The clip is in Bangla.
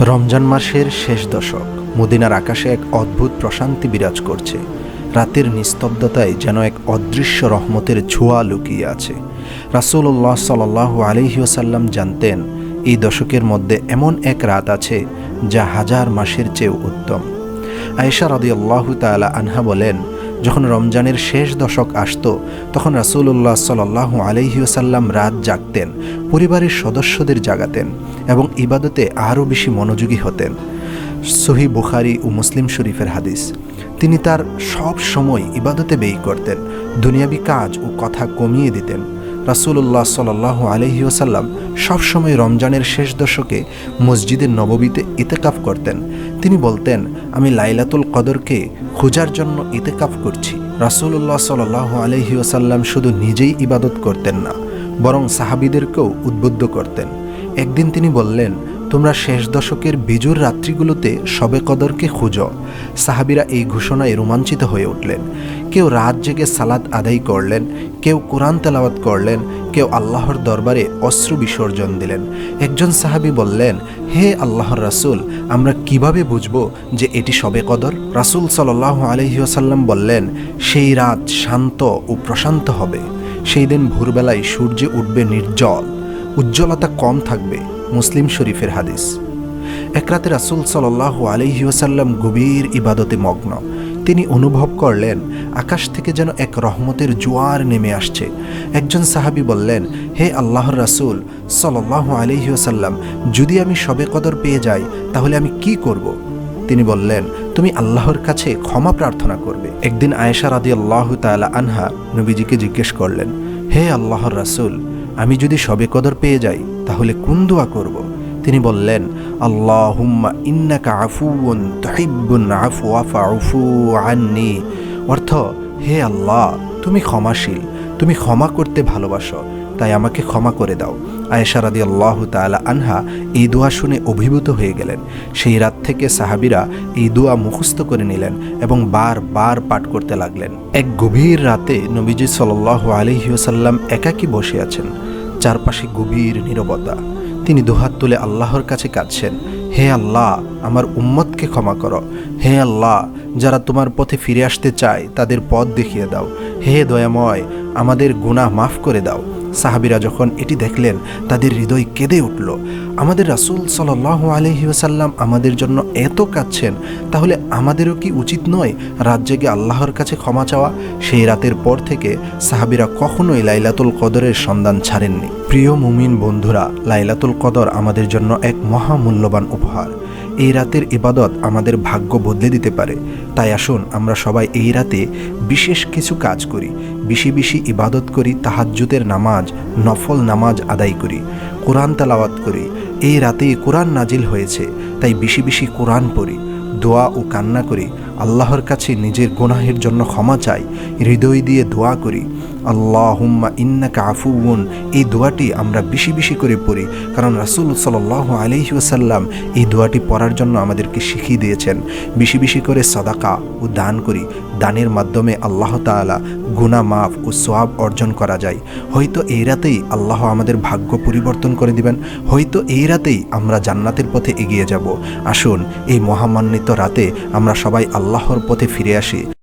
রমজান মাসের শেষ দশক। মদিনার আকাশে এক অদ্ভুত প্রশান্তি বিরাজ করছে। রাতের নিস্তব্ধতায় যেন এক অদৃশ্য রহমতের ছোঁয়া লুকিয়ে আছে। রাসূলুল্লাহ সাল্লাহ আলহিউসাল্লাম জানতেন, এই দশকের মধ্যে এমন এক রাত আছে যা হাজার মাসের চেয়েও উত্তম। আয়েশা রদিয়াল্লাহু তাআলা আনহা বলেন যখন রমজানের শেষ দশক আসত, তখন রাসূলুল্লাহ সাল্লাহ আলহিউসাল্লাম রাত জাগতেন, পরিবারের সদস্যদের জাগাতেন এবং ইবাদতে আরও বেশি মনোযোগী হতেন। সহি বুখারি ও মুসলিম শরীফের হাদিস। তিনি তার সব সময় ইবাদতে ব্যয় করতেন, দুনিয়াবি কাজ ও কথা কমিয়ে দিতেন। রাসূলুল্লাহ সাল্লাহ আলহিউসাল্লাম সবসময় রমজানের শেষ দশকে মসজিদের নববীতে ইতেকাফ করতেন। তিনি বলতেন, আমি লাইলাতুল কদরকে খোঁজার জন্য ইতেকাফ করছি। রাসুল্লাহ সাল্লাহ আলহিউসাল্লাম শুধু নিজেই ইবাদত করতেন না, বরং সাহাবিদেরকেও উদ্বুদ্ধ করতেন। একদিন তিনি বললেন, তোমরা শেষ দশকের বিজুর রাত্রিগুলোতে শবে কদরকে খুঁজো। সাহাবিরা এই ঘোষণায় রোমাঞ্চিত হয়ে উঠলেন। কেউ রাত জেগে সালাদ আদায় করলেন, কেউ কোরআন তেলাওয়াত করলেন, কেউ আল্লাহর দরবারে অশ্রু বিসর্জন দিলেন। একজন সাহাবি বললেন, হে আল্লাহর রাসূল, আমরা কীভাবে বুঝব যে এটি সবে কদর? রাসূল সাল্লাহ আলহিউসাল্লাম বললেন, সেই রাত শান্ত ও প্রশান্ত হবে। সেই দিন ভোরবেলায় সূর্য উঠবে নির্জল। উজ্জ্বলতা কম থাকবে, মুসলিম শরীফের হাদিস। এক রাতে রাসুল সাল্লাহ আলহিউসাল্লাম গভীর ইবাদতে মগ্ন। তিনি অনুভব করলেন, আকাশ থেকে যেন এক রহমতের জোয়ার নেমে আসছে। একজন সাহাবি বললেন, হে আল্লাহর রাসুল সাল্লাহ আলহিউসাল্লাম যদি আমি সবে কদর পেয়ে যাই, তাহলে আমি কি করব। তিনি বললেন, তুমি আল্লাহর কাছে ক্ষমা প্রার্থনা করবে। একদিন আয়েশা রাদি আল্লাহ তালা আনহা নবীজিকে জিজ্ঞেস করলেন, হে আল্লাহর রাসুল আমি যদি সবে কদর পেয়ে যাই, তাহলে কোন দোয়া করব? তিনি বললেন আল্লাহ ইন্নাকা আফুউন তহিব্বুন আফু আফা আফু আন্নি। অর্থ, হে আল্লাহ, তুমি ক্ষমাশীল, তুমি ক্ষমা করতে ভালোবাসো, তাই আমাকে ক্ষমা করে দাও। আয়েশা রাদি আল্লাহ তালা আনহা এই দোয়া শুনে অভিভূত হয়ে গেলেন। সেই রাত থেকে সাহাবিরা এই দোয়া মুখস্থ করে নিলেন এবং বার বার পাঠ করতে লাগলেন। এক গভীর রাতে নবীজি সাল আলহিউসাল্লাম একাকী বসে আছেন। চারপাশে গভীর নিরবতা। তিনি দুহাত তুলে আল্লাহর কাছে কাঁদছেন, হে আল্লাহ, আমার উম্মতকে ক্ষমা করো। হে আল্লাহ, যারা তোমার পথে ফিরে আসতে চায়, তাদের পথ দেখিয়ে দাও। হে দয়াময়, আমাদের গুণা মাফ করে দাও। সাহাবিরা যখন এটি দেখলেন, তাদের হৃদয় কেঁদে উঠল। আমাদের রাসুল সাল আলহি ওসাল্লাম আমাদের জন্য এত কাঁদছেন, তাহলে আমাদেরও কি উচিত নয় রাত জেগে আল্লাহর কাছে ক্ষমা চাওয়া? সেই রাতের পর থেকে সাহাবিরা কখনোই লাইলাতুল কদরের সন্ধান ছাড়েননি। প্রিয় মুমিন বন্ধুরা, লাইলাতুল কদর আমাদের জন্য এক মহামূল্যবান উপহার। এই রাতের ইবাদত আমাদের ভাগ্য বদলে দিতে পারে। তাই আসুন আমরা সবাই এই রাতে বিশেষ কিছু কাজ করি। বেশি বেশি ইবাদত করি তাহাজ্জুতের নামাজ, নফল নামাজ আদায় করি, কোরআন তালাওয়াত করি। এই রাতে কোরআন নাজিল হয়েছে, তাই বেশি বেশি কোরআন পড়ি, দোয়া ও কান্না করি। আল্লাহর কাছে নিজের গুনাহের জন্য ক্ষমা চাই, হৃদয় দিয়ে দোয়া করি। আল্লাহ হুম্মা ইন্নাকা আফুউন। এই দোয়াটি আমরা বেশি বেশি করে পড়ি, কারণ রাসুল সাল্লাহ আলহি ওসাল্লাম এই দোয়াটি পড়ার জন্য আমাদেরকে শিখিয়ে দিয়েছেন। বেশি বেশি করে সাদাকা ও দান করি। দানের মাধ্যমে আল্লাহ তালা গুনা মাফ ও সোয়াব অর্জন করা যায়। হয়তো এই রাতেই আল্লাহ আমাদের ভাগ্য পরিবর্তন করে দিবেন। হয়তো এই রাতেই আমরা জান্নাতের পথে এগিয়ে যাব। আসুন, এই মহামান্বিত রাতে আমরা সবাই আল্লাহর পথে ফিরে আসি।